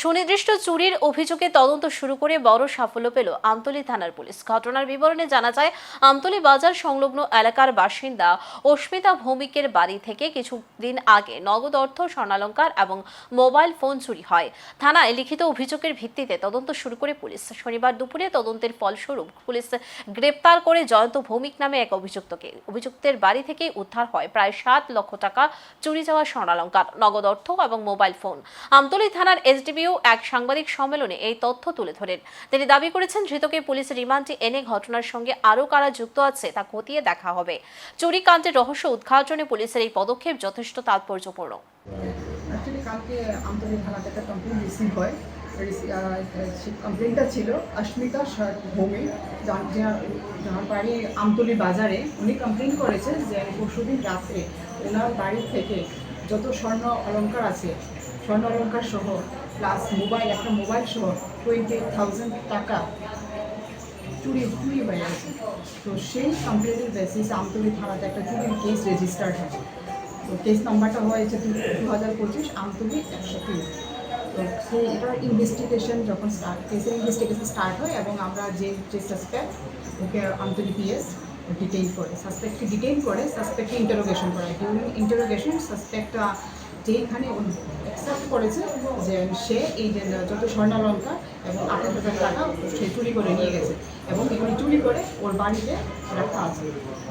সুনির্দিষ্ট চুরির অভিযোগে তদন্ত শুরু করে বড় সাফল্য পেল আমতলী থানার পুলিশ। ঘটনার বিবরণে জানা যায়, আমতলী বাজার সংলগ্ন এলাকার বাসিন্দা অস্মিতা ভৌমিকের বাড়ি থেকে কিছুদিন আগে নগদ অর্থ, স্বর্ণালঙ্কার এবং মোবাইল ফোন চুরি হয়। থানায় লিখিত অভিযোগের ভিত্তিতে তদন্ত শুরু করে পুলিশ। শনিবার দুপুরে তদন্তের ফলস্বরূপ পুলিশ গ্রেপ্তার করে জয়ন্ত ভৌমিক নামে এক অভিযুক্তকে অভিযুক্তের বাড়ি থেকে উদ্ধার হয় প্রায় সাত লক্ষ টাকা চুরি যাওয়া স্বর্ণালঙ্কার, নগদ অর্থ এবং মোবাইল ফোন। আমতলী থানার এসডিপিও এক সাংবাদিক সম্মেলনে এই তথ্য তুলে ধরেন। তিনি দাবি করেছেন, ধৃতকে পুলিশ রিমান্ডে এনে ঘটনার সঙ্গে আরও কারা যুক্ত আছে তা খতিয়ে দেখা হবে। চুরি কাণ্ডের রহস্য উদ্ঘাটনে পুলিশের এই পদক্ষেপ যথেষ্ট তাৎপর্যপূর্ণ। কমপ্লেনটা ছিল, অস্মিতা ভৌমিক, যার বাড়ি আমতলী বাজারে। উনি কমপ্লেন করেছে যে পরশুদিন রাত্রে ওনার বাড়ি থেকে যত স্বর্ণ অলংকার আছে স্বর্ণ অলংকার সহ প্লাস মোবাইল একটা মোবাইল সহ টোয়েন্টি থাউজেন্ড টাকা চুরি চুরি হয়ে গেছে। তো সেই কমপ্লেনের বেসিস আমতলী থানাতে একটা চুরির কেস রেজিস্টার্ড হয়। তো কেস নাম্বারটা হয়েছে দু হাজার পঁচিশ, আমতলী একশো তিন। তো সেই ইনভেস্টিগেশন যখন স্টার্ট কেসের ইনভেস্টিগেশন স্টার্ট হয় এবং আমরা যে যে সাসপেক্ট ওকে আমতলি পিএস ডিটেইন করে। সাসপেক্টকে ডিটেইন করে সাসপেক্টকে ইন্টারোগেশন করে ডিউরিং ইন্টারোগেশন সাসপেক্ট যেখানে অ্যাকসেপ্ট করেছে যে সে এই যে যত স্বর্ণালঙ্কা এবং আঠাশ হাজার টাকা সে চুরি করে নিয়ে গেছে এবং এগুলি চুরি করে ওর বাড়িতে রাখা আছে।